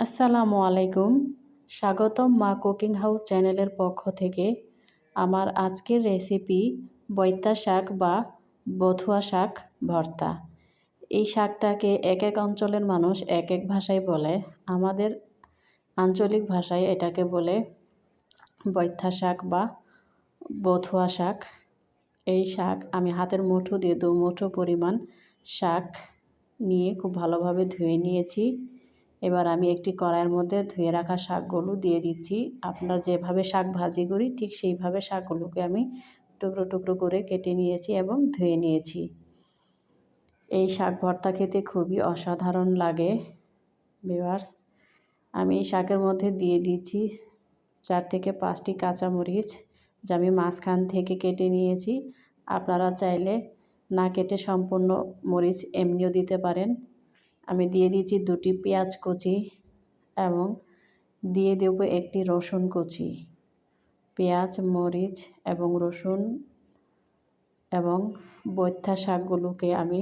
আসসালামু আলাইকুম। স্বাগতম মা কুকিং হাউস চ্যানেলের পক্ষ থেকে। আমার আজকের রেসিপি বৈতা শাক বা বথুয়া শাক ভর্তা। এই শাকটাকে এক এক অঞ্চলের মানুষ এক এক ভাষায় বলে। আমাদের আঞ্চলিক ভাষায় এটাকে বলে বৈথা শাক বা বথুয়া শাক। এই শাক আমি হাতের মুঠো দিয়ে দু মুঠো পরিমাণ শাক নিয়ে খুব ভালোভাবে ধুয়ে নিয়েছি। এবার আমি একটি কড়াইয়ের মধ্যে ধুয়ে রাখা শাকগুলো দিয়ে দিচ্ছি। আপনারা যেভাবে শাক ভাজি করি, ঠিক সেইভাবে শাকগুলোকে আমি টুকরো টুকরো করে কেটে নিয়েছি এবং ধুয়ে নিয়েছি। এই শাক ভর্তা খেতে খুবই অসাধারণ লাগে। বিভার্স আমি এই শাকের মধ্যে দিয়ে দিচ্ছি চার থেকে পাঁচটি কাঁচামরিচ, যা আমি মাঝখান থেকে কেটে নিয়েছি। আপনারা চাইলে না কেটে সম্পূর্ণ মরিচ এমনিও দিতে পারেন। আমি দিয়ে দিয়েছি দুটি পেঁয়াজ কুচি এবং দিয়ে দেব একটি রসুন কুচি। পেঁয়াজ, মরিচ এবং রসুন এবং বৈথা শাকগুলোকে আমি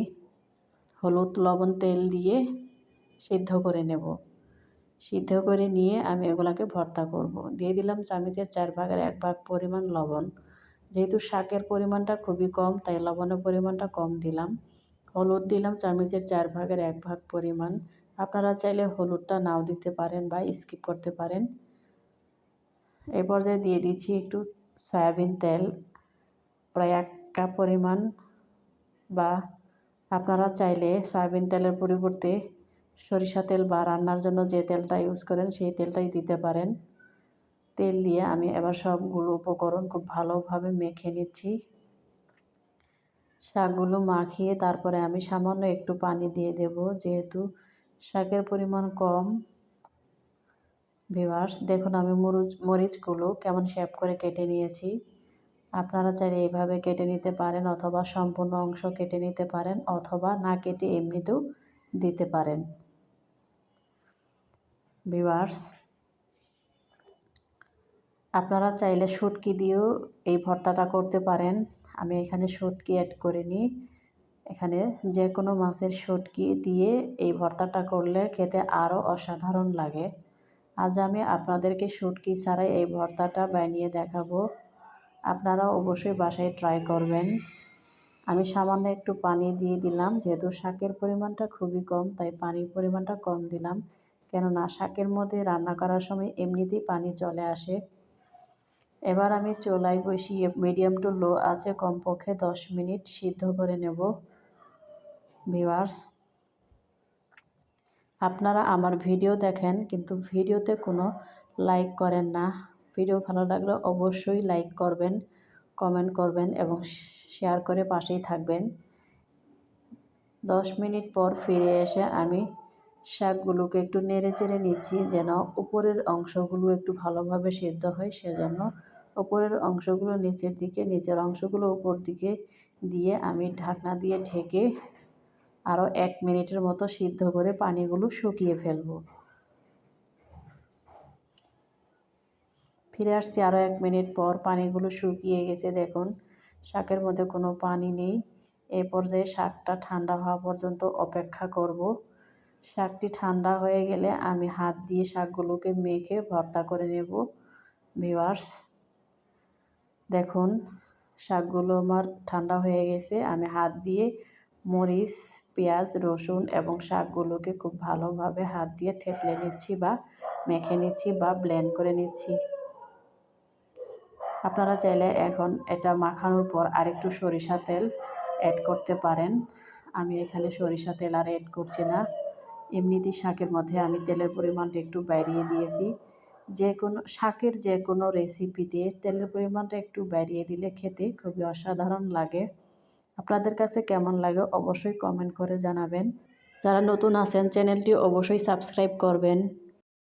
হলুদ লবণ তেল দিয়ে সিদ্ধ করে নেব। সিদ্ধ করে নিয়ে আমি এগুলাকে ভর্তা করব। দিয়ে দিলাম চামিচের চার ভাগের এক ভাগ পরিমাণ লবণ। যেহেতু শাকের পরিমাণটা খুবই কম, তাই লবণের পরিমাণটা কম দিলাম। হলুদ দিলাম, চামচের চার ভাগের এক ভাগ পরিমাণ। আপনারা চাইলে হলুদটা নাও দিতে পারেন বা স্কিপ করতে পারেন। এ পর্যায়ে দিয়ে দিচ্ছি একটু সয়াবিন তেল, প্রায় এক কাপ পরিমাণ বা আপনারা চাইলে সয়াবিন তেলের পরিবর্তে সরিষা তেল বা রান্নার জন্য যে তেলটা ইউজ করেন সেই তেলটাই দিতে পারেন। তেল দিয়ে আমি এবার সবগুলো উপকরণ খুব ভালোভাবে মেখে নিচ্ছি। শাকগুলো মাখিয়ে তারপরে আমি সামান্য একটু পানি দিয়ে দেব, যেহেতু শাকের পরিমাণ কম। ভিভার্স দেখুন আমি মরিচ, মরিচগুলো কেমন শেপ করে কেটে নিয়েছি। আপনারা চাইলে এইভাবে কেটে নিতে পারেন অথবা সম্পূর্ণ অংশ কেটে নিতে পারেন অথবা না কেটে এমনিতেও দিতে পারেন। ভিভার্স আপনারা চাইলে শুটকি দিয়েও এই ভর্তাটা করতে পারেন। আমি এখানে শুটকি অ্যাড করিনি। এখানে যে কোনো মাছের শুটকি দিয়ে এই ভর্তাটা করলে খেতে আরও অসাধারণ লাগে। আজ আমি আপনাদেরকে শুটকি ছাড়াই এই ভর্তাটা বানিয়ে দেখাবো। আপনারা অবশ্যই বাসায় ট্রাই করবেন। আমি সামান্য একটু পানি দিয়ে দিলাম, যেহেতু শাকের পরিমাণটা খুবই কম, তাই পানির পরিমাণটা কম দিলাম। কেননা শাকের মধ্যে রান্না করার সময় এমনিতেই পানি চলে আসে। এবার আমি চুলায় বসিয়ে মিডিয়াম টু লো আছে কমপক্ষে দশ মিনিট সিদ্ধ করে নেব। ভিওয়ার্স আপনারা আমার ভিডিও দেখেন, কিন্তু ভিডিওতে কোনো লাইক করেন না। ভিডিও ভালো লাগলে অবশ্যই লাইক করবেন কমেন্ট করবেন এবং শেয়ার করে পাশেই থাকবেন। দশ মিনিট পর ফিরে এসে আমি শাকগুলোকে একটু নেড়ে চেড়ে নিচ্ছি যেন উপরের অংশগুলো একটু ভালোভাবে সেদ্ধ হয় সেজন্য ওপরের অংশগুলো নিচের দিকে, নিচের অংশগুলো উপর দিকে দিয়ে আমি ঢাকনা দিয়ে ঢেকে আরও এক মিনিটের মতো সিদ্ধ করে পানিগুলো শুকিয়ে ফেলব। ফিরে আসছি আরও এক মিনিট পর পানিগুলো শুকিয়ে গেছে, দেখুন। শাকের মধ্যে কোনো পানি নেই। এ পর্যায়ে শাকটা ঠান্ডা হওয়া পর্যন্ত অপেক্ষা করব। শাকটি ঠান্ডা হয়ে গেলে আমি হাত দিয়ে শাকগুলোকে মেখে ভর্তা করে নেব। ভিওয়ার্স দেখুন, শাকগুলো আমার ঠান্ডা হয়ে গেছে। আমি হাত দিয়ে মরিচ, পেঁয়াজ, রসুন এবং শাকগুলোকে খুব ভালোভাবে হাত দিয়ে থেতলে নিচ্ছি বা মেখে নিচ্ছি বা ব্লেন্ড করে নিচ্ছি। আপনারা চাইলে এখন এটা মাখানোর পর আরেকটু সরিষা তেল অ্যাড করতে পারেন। আমি এখানে সরিষা তেল আর অ্যাড করছি না। এমনিতেই শাকের মধ্যে আমি তেলের পরিমাণটা একটু বাড়িয়ে দিয়েছি। যে কোনো শাকের যে কোনো রেসিপি দিয়ে তেলের পরিমাণটা একটু বাড়িয়ে দিলে খেতে খুবই অসাধারণ লাগে। আপনাদের কাছে কেমন লাগে অবশ্যই কমেন্ট করে জানাবেন। যারা নতুন আছেন চ্যানেলটি অবশ্যই সাবস্ক্রাইব করবেন।